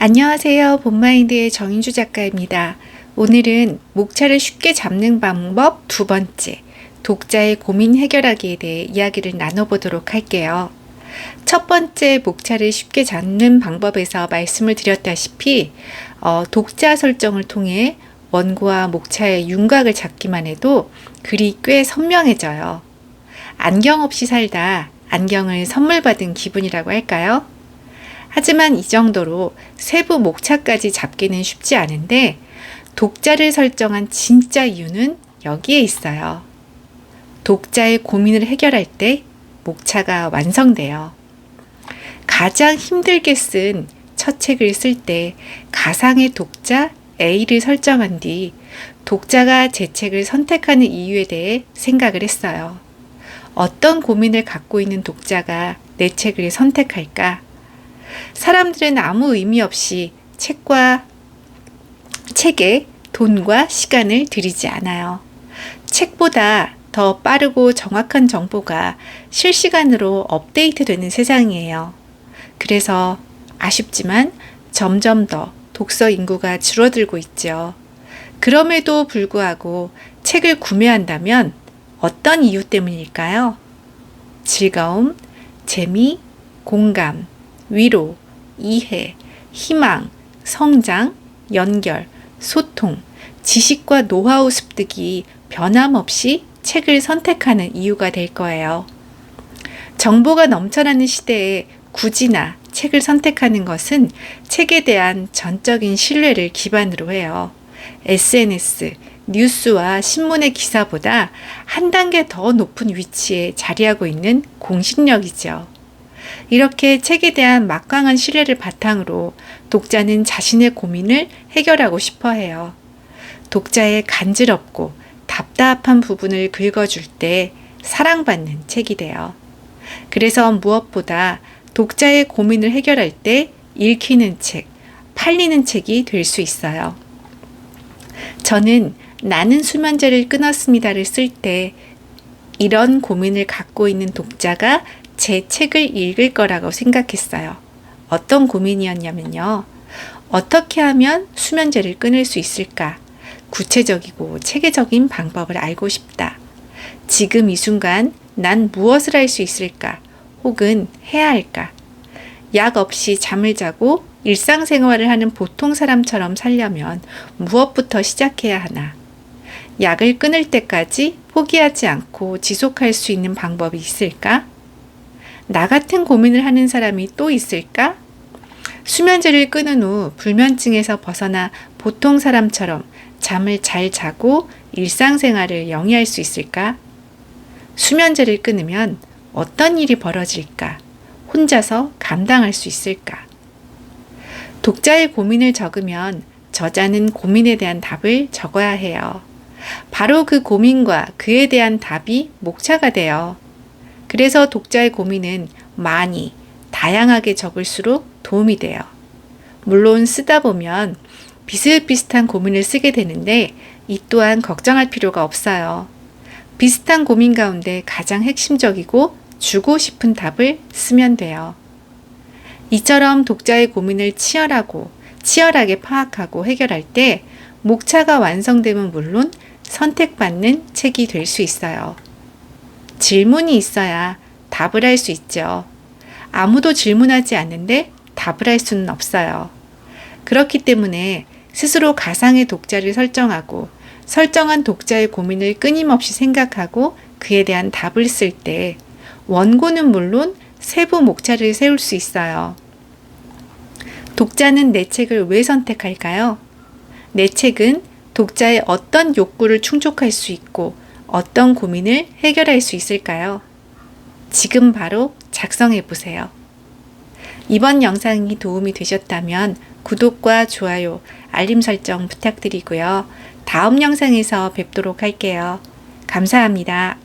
안녕하세요. 본마인드의 정인주 작가입니다. 오늘은 목차를 쉽게 잡는 방법 두 번째, 독자의 고민 해결하기에 대해 이야기를 나눠보도록 할게요. 첫 번째 목차를 쉽게 잡는 방법에서 말씀을 드렸다시피, 어, 독자 설정을 통해 원고와 목차의 윤곽을 잡기만 해도 글이 꽤 선명해져요. 안경 없이 살다 안경을 선물 받은 기분이라고 할까요? 하지만 이 정도로 세부 목차까지 잡기는 쉽지 않은데 독자를 설정한 진짜 이유는 여기에 있어요. 독자의 고민을 해결할 때 목차가 완성돼요. 가장 힘들게 쓴 첫 책을 쓸 때 가상의 독자 A를 설정한 뒤 독자가 제 책을 선택하는 이유에 대해 생각을 했어요. 어떤 고민을 갖고 있는 독자가 내 책을 선택할까? 사람들은 아무 의미 없이 책과 책에 돈과 시간을 들이지 않아요. 책보다 더 빠르고 정확한 정보가 실시간으로 업데이트 되는 세상이에요. 그래서 아쉽지만 점점 더 독서 인구가 줄어들고 있죠. 그럼에도 불구하고 책을 구매한다면 어떤 이유 때문일까요? 즐거움, 재미, 공감, 위로, 이해, 희망, 성장, 연결, 소통, 지식과 노하우 습득이 변함없이 책을 선택하는 이유가 될 거예요. 정보가 넘쳐나는 시대에 굳이나 책을 선택하는 것은 책에 대한 전적인 신뢰를 기반으로 해요. SNS, 뉴스와 신문의 기사보다 한 단계 더 높은 위치에 자리하고 있는 공신력이죠. 이렇게 책에 대한 막강한 신뢰를 바탕으로 독자는 자신의 고민을 해결하고 싶어 해요. 독자의 간지럽고 답답한 부분을 긁어줄 때 사랑받는 책이 돼요. 그래서 무엇보다 독자의 고민을 해결할 때 읽히는 책, 팔리는 책이 될 수 있어요. 저는 나는 수면제를 끊었습니다를 쓸 때 이런 고민을 갖고 있는 독자가 제 책을 읽을 거라고 생각했어요. 어떤 고민이었냐면요. 어떻게 하면 수면제를 끊을 수 있을까? 구체적이고 체계적인 방법을 알고 싶다. 지금 이 순간 난 무엇을 할 수 있을까? 혹은 해야 할까? 약 없이 잠을 자고 일상생활을 하는 보통 사람처럼 살려면 무엇부터 시작해야 하나? 약을 끊을 때까지 포기하지 않고 지속할 수 있는 방법이 있을까? 나 같은 고민을 하는 사람이 또 있을까? 수면제를 끊은 후 불면증에서 벗어나 보통 사람처럼 잠을 잘 자고 일상생활을 영위할 수 있을까? 수면제를 끊으면 어떤 일이 벌어질까? 혼자서 감당할 수 있을까? 독자의 고민을 적으면 저자는 고민에 대한 답을 적어야 해요. 바로 그 고민과 그에 대한 답이 목차가 돼요. 그래서 독자의 고민은 많이, 다양하게 적을수록 도움이 돼요. 물론 쓰다 보면 비슷비슷한 고민을 쓰게 되는데 이 또한 걱정할 필요가 없어요. 비슷한 고민 가운데 가장 핵심적이고 주고 싶은 답을 쓰면 돼요. 이처럼 독자의 고민을 치열하고 치열하게 파악하고 해결할 때 목차가 완성되면 물론 선택받는 책이 될 수 있어요. 질문이 있어야 답을 할 수 있죠. 아무도 질문하지 않는데 답을 할 수는 없어요. 그렇기 때문에 스스로 가상의 독자를 설정하고 설정한 독자의 고민을 끊임없이 생각하고 그에 대한 답을 쓸 때 원고는 물론 세부 목차를 세울 수 있어요. 독자는 내 책을 왜 선택할까요? 내 책은 독자의 어떤 욕구를 충족할 수 있고 어떤 고민을 해결할 수 있을까요? 지금 바로 작성해 보세요. 이번 영상이 도움이 되셨다면 구독과 좋아요, 알림 설정 부탁드리고요. 다음 영상에서 뵙도록 할게요. 감사합니다.